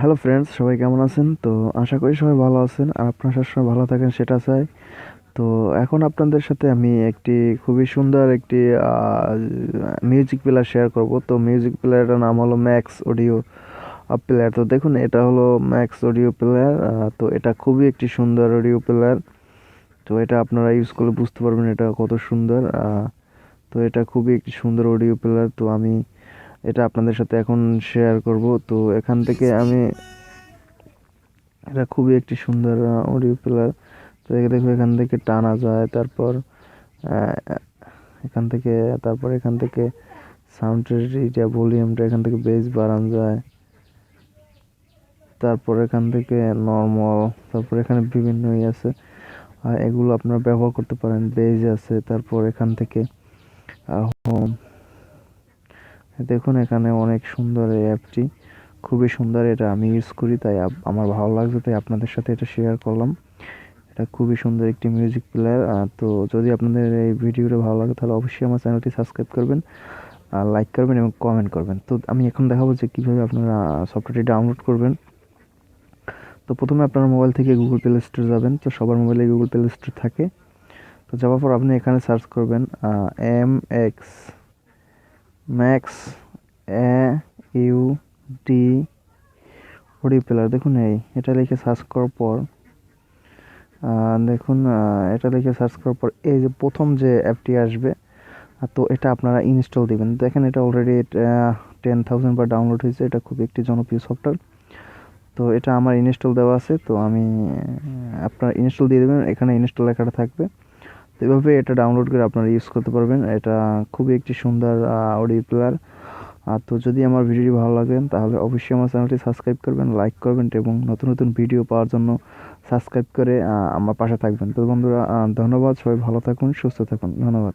Hello friends সবাই কেমন আছেন? তো আশা করি সবাই ভালো আছেন আর আপনারা সবসময় ভালো থাকেন, সেটা চাই। তো এখন আপনাদের সাথে আমি একটি খুবই সুন্দর একটি মিউজিক প্লেয়ার শেয়ার করব। তো মিউজিক প্লেয়ারটার নাম হলো ম্যাক্স অডিও প্লেয়ার তো দেখুন, এটা হলো ম্যাক্স অডিও প্লেয়ার তো এটা খুবই একটি সুন্দর অডিও প্লেয়ার তো এটা আপনারা ইউজ করলে বুঝতে পারবেন এটা কত সুন্দর। তো এটা খুবই একটি সুন্দর অডিও প্লেয়ার তো আমি এটা আপনাদের সাথে এখন শেয়ার করব। তো এখান থেকে আমি এটা খুবই একটি সুন্দর অডিও প্লেয়ার তো দেখো এখান থেকে টানা যায়, তারপর এখান থেকে, তারপর এখান থেকে সাউন্ডের এইটা ভলিউমটা এখান থেকে বেস বাড়ানো যায়। তারপর এখান থেকে নর্মাল তারপর এখানে বিভিন্ন ই আছে। আর এগুলো আপনারা ব্যবহার করতে পারেন বেজ আছে, তারপর এখান থেকে দেখুন এখানে অনেক সুন্দর এই অ্যাপটি খুবই সুন্দর, এটা আমি ইউজ করি, তাই আমার ভালো লাগছে, তাই আপনাদের সাথে এটা শেয়ার করলাম। এটা খুবই সুন্দর একটি মিউজিক প্লেয়ার তো যদি আপনাদের এই ভিডিওটা ভালো লাগে, তাহলে অবশ্যই আমার চ্যানেলটি সাবস্ক্রাইব করবেন, আর লাইক করবেন এবং কমেন্ট করবেন। তো আমি এখন দেখাবো যে কীভাবে আপনারা সফটওয়্যারটি ডাউনলোড করবেন। তো প্রথমে আপনার মোবাইল থেকে গুগল প্লে স্টোর যাবেন, তো সবার মোবাইলে গুগল প্লে স্টোর থাকে। তো যাওয়ার পর আপনি এখানে সার্চ করবেন M X max, A, U, D audio player. দেখুন এই, এটা লিখে সার্চ করার পর দেখুন এটা লিখে সার্চ করার পর এই যে প্রথম যে অ্যাপটি আসবে তো এটা আপনারা ইনস্টল দিবেন। দেখেন এটা অলরেডি টেন থাউজেন্ড বার ডাউনলোড হয়েছে। এটা খুব একটি জনপ্রিয় সফটওয়্যার তো এটা আমার ইনস্টল দেওয়া আছে। তো আমি আপনার ইনস্টল দিয়ে দেবেন। এখানে ইনস্টল লেখাটা থাকবে। তো এভাবে এটা ডাউনলোড করে আপনারা ইউজ করতে পারবেন। এটা খুবই একটি সুন্দর অডিও প্লেয়ার আর তো যদি আমার ভিডিওটি ভালো লাগে, তাহলে অবশ্যই আমার চ্যানেলটি সাবস্ক্রাইব করবেন লাইক করবেন এবং নতুন নতুন ভিডিও পাওয়ার জন্য সাবস্ক্রাইব করে আমার পাশে থাকবেন। তো বন্ধুরা ধন্যবাদ। সবাই ভালো থাকুন, সুস্থ থাকুন। ধন্যবাদ।